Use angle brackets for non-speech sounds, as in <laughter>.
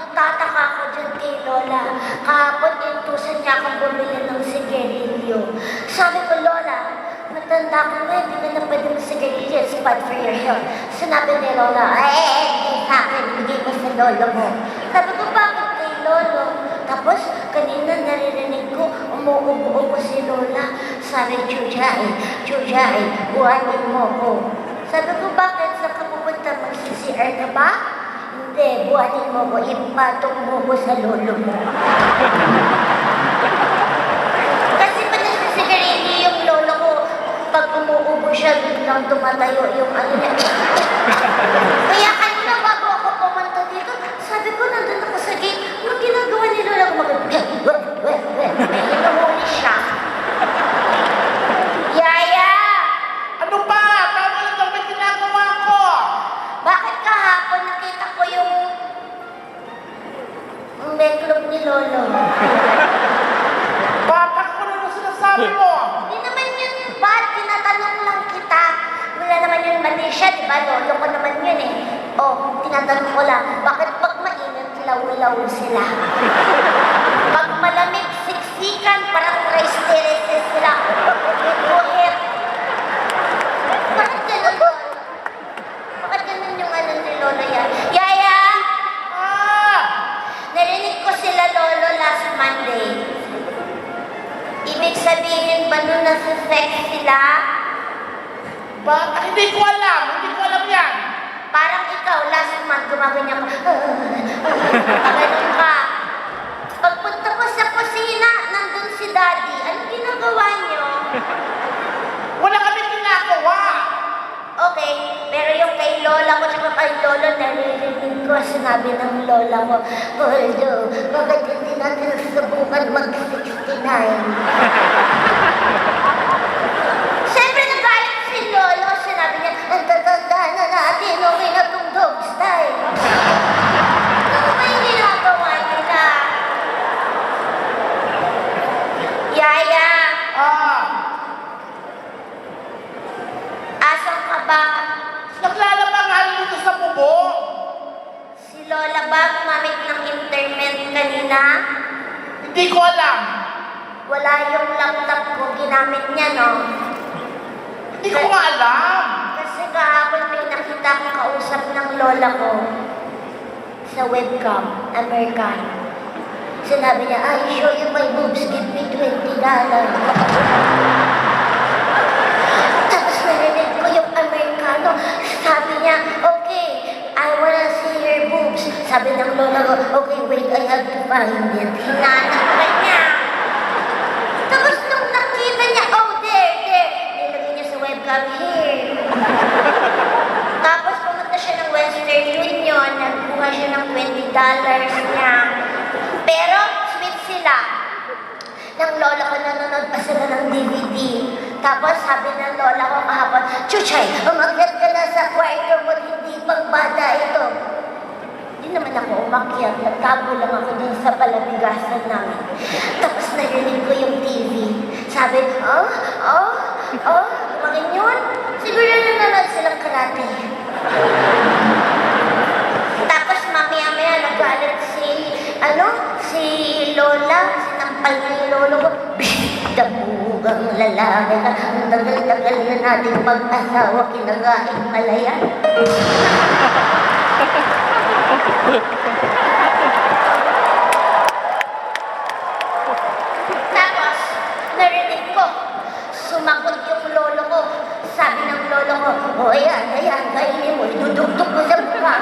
nagtataka ko dyan kay Lola. Kahapon, intusan niya akong bumili ng sigarilyo. Sabi ko, Lola, matanda ko na, hindi ka na pwede ng sigarilyo. It's bad for your health. Sinabi ni Lola, eh, hindi sa akin, bigay ko sa lolo mo. Sabi ko, bakit kay Lolo? Tapos, kanina naririnig ko, umuubo-ubo si Lola. Sabi, Chujay, Chujay, buhatin mo ko. Sabi ko, bakit? Saan ka pupunta? Mag-CCR ka ba? Hindi, buhatin mo ko. Ipatong mo ko sa lolo mo. Kasi pag nagsisigarilyo yung lolo ko, pag umuubo siya, biglang tumatayo yung ano niya. Kaya sinasabi mo? Hindi naman yun bad, tinatanong lang kita. Wala naman yun mali siya, di ba? Lolo ko naman yun eh. Oh, tinatanong ko lang, bakit pag mainit, law-law sila? <laughs> pag malamig, siksikan, parang rice terraces sila. Buhit. Bakit ganun Lolo? Bakit ganun yung ano ni Lolo yan? Yaya! Ah! Narinig ko sila Lolo last Monday. Ibig sabihin ba nun nasa-sex sila? Ba? Ah, hindi ko alam. Hindi ko alam yan. Parang ikaw, last month, gumaganyan ka. <laughs> Ganun ka. Sinabi ng Lola ko, Poldo, bakit hindi natin subukan mag-69? <laughs> Siyempre nagalit si Lolo, sinabi niya, ang tatanda na natin, okay na tong dog style. Ano ba yung ginagawa nila? Yaya, Ah! ka ba? Ba gumamit ng internet kanina? Hindi ko alam. Wala yung laptop ko, ginamit niya, no? Hindi ko nga alam. Kasi kahapon may nakita akong kausap ng lola ko sa webcam, American. Sinabi niya, I show you my boobs, give me $20. Tapos narinig ko yung Amerikano. Sabi niya, okay, I wanna see your boobs. Sabi ng lola ko, okay, wait, I have to find it. Hinanap pa niya. Tapos nung nakita niya, oh, there, there. Nilagay niya sa webcam, here. Tapos pumunta siya ng Western Union, nagkuha siya ng $20 niya. Pero, sweet sila. Nang lola ko nanonood pa sila ng DVD. Tapos sabi ng lola ko kahapon, Chuchay, umakyat ka na sa kwarto mo, hindi pang bata ito. Naman ako umakyat, nagtago lang ako dun sa palabigasan namin. Tapos narinig ko yung TV. Sabi, oh, oh, oh, kumain yun? Siguro nanonood silang karate. Tapos mamaya-maya nagalit si, ano, si Lola, sinampal niya yung lolo ko. Dabugang lalaki ka, ang tagal-tagal na natin mag-asawa, kinagaing malaya. <laughs> Tapos, narinig ko, sumagot yung lolo ko. Sabi ng lolo ko, o ayan, ayan, kainin mo, idudugtog ko sa mukha.